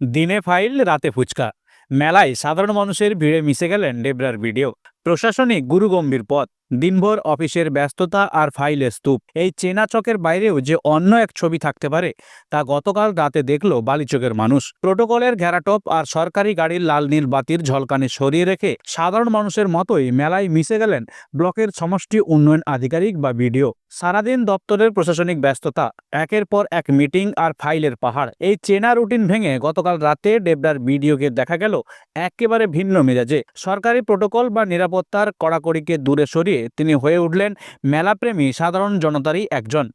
দিনে ফাইল রাতে ফুচকা। মেলায় সাধারণ মানুষের ভিড়ে মিশে গেলেন ডেবরার ভিডিও। প্রশাসনিক গুরুগম্ভীর পথ, দিনভর অফিসের ব্যস্ততা আর ফাইলের স্তূপ। এই চেনা চকের বাইরেও যে অন্য এক ছবি থাকতে পারে, তা গতকাল রাতে দেখল বালিচকের মানুষ। প্রোটোকলের ঘেরাটপ আর সরকারি গাড়ির লাল নীল বাতির ঝলকানি সরিয়ে রেখে সাধারণ মানুষের মতোই মেলায় মিশে গেলেন ব্লকের সমষ্টি উন্নয়ন আধিকারিক বা বিডিও। সারাদিন দপ্তরের প্রশাসনিক ব্যস্ততা, একের পর এক মিটিং আর ফাইলের পাহাড়। এই চেনা রুটিন ভেঙে গতকাল রাতে ডেবরার ভিডিওকে দেখা গেল একেবারে ভিন্ন মেজাজে। সরকারি প্রোটোকল বা নিরাপত্তার কড়াকড়িকে দূরে সরিয়ে তিনি হয়ে উঠলেন মেলাপ্রেমী সাধারণ জনতারই একজন।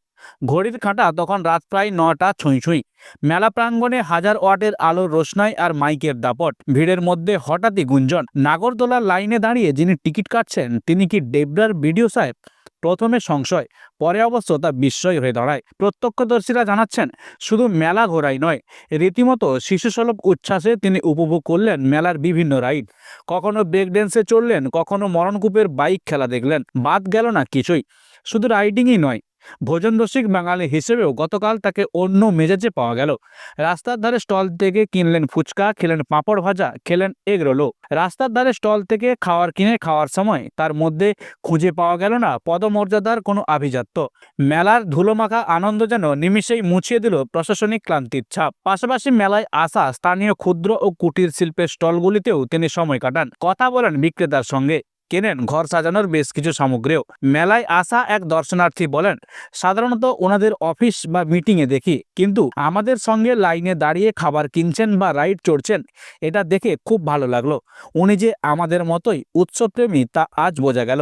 ঘড়ির কাঁটা তখন রাত প্রায় নটা ছুঁই ছুঁই। মেলা প্রাঙ্গণে হাজার ওয়াটের আলোর রোশনাই আর মাইকের দাপট। ভিড়ের মধ্যে হঠাৎই গুঞ্জন, নাগরদোলার লাইনে দাঁড়িয়ে যিনি টিকিট কাটছেন, তিনি কি ডেবরার বিডিও সাহেব? প্রথমে সংশয়, পরে অবশ্য তা বিস্ময় হয়ে দাঁড়ায়। প্রত্যক্ষদর্শীরা জানাচ্ছেন, শুধু মেলা ঘোরাই নয়, রীতিমতো শিশুসলভ উচ্ছ্বাসে তিনি উপভোগ করলেন মেলার বিভিন্ন রাইড। কখনো ব্রেক ড্যান্সে চড়লেন, কখনো মরণকূপের বাইক খেলা দেখলেন, বাদ গেল না কিছুই। শুধু রাইডিংই নয় ভোজনরসিক বাঙালি হিসেবেও গতকাল তাকে অন্য মেজাজে পাওয়া গেল। রাস্তার ধারে স্টল থেকে কিনলেন ফুচকা, খেলেন পাঁপড় ভাজা, খেলেন এগরোলও রাস্তার ধারে স্টল থেকে খাওয়ার কিনে খাওয়ার সময় তার মধ্যে খুঁজে পাওয়া গেল না পদমর্যাদার কোনো আভিজাত্য। মেলার ধুলোমাখা আনন্দ যেন নিমিষেই মুছিয়ে দিল প্রশাসনিক ক্লান্তির ছাপ। পাশাপাশি মেলায় আসা স্থানীয় ক্ষুদ্র ও কুটির শিল্পের স্টলগুলিতেও তিনি সময় কাটান। কথা বলেন বিক্রেতার সঙ্গে। কেনেন ঘর সাজানোর বেশ কিছু সামগ্রীও। মেলায় আসা এক দর্শনার্থী বলেন, সাধারণত ওনাদের অফিস বা মিটিংয়ে দেখি, কিন্তু আমাদের সঙ্গে লাইনে দাঁড়িয়ে খাবার কিনছেন বা রাইড চড়ছেন, এটা দেখে খুব ভালো লাগল। উনি যে আমাদের মতোই উৎসবপ্রেমী তা আজ বোঝা গেল।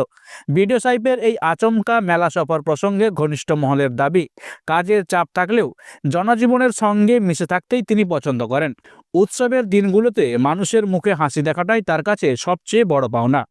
বিডিও সাহেবের এই আচমকা মেলা সফর প্রসঙ্গে ঘনিষ্ঠ মহলের দাবি, কাজের চাপ থাকলেও জনজীবনের সঙ্গে মিশে থাকতেই তিনি পছন্দ করেন। উৎসবের দিনগুলোতে মানুষের মুখে হাসি দেখাটাই তার কাছে সবচেয়ে বড় পাওনা।